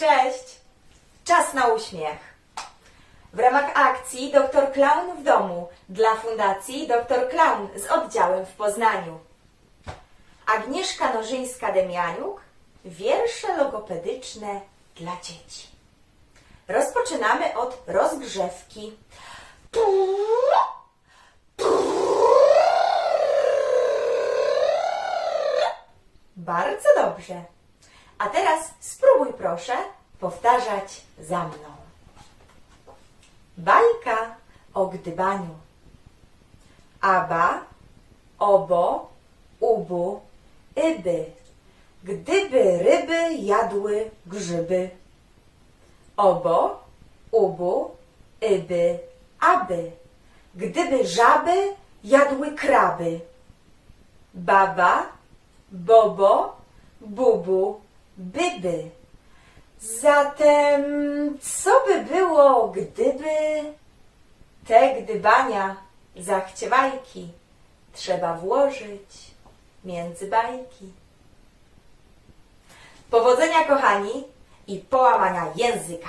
Cześć! Czas na uśmiech. W ramach akcji Doktor Clown w domu dla Fundacji Doktor Clown z oddziałem w Poznaniu. Agnieszka Nożyńska-Demianiuk, wiersze logopedyczne dla dzieci. Rozpoczynamy od rozgrzewki. Bardzo dobrze. A teraz spróbuj proszę powtarzać za mną. Bajka o gdybaniu. Aba, obo, ubu, iby. Gdyby ryby jadły grzyby. Obo, ubu, iby, aby. Gdyby żaby jadły kraby. Baba, bobo, bubu, byby. Zatem, co by było, gdyby te gdybania zachciewajki trzeba włożyć między bajki? Powodzenia, kochani, i połamania języka.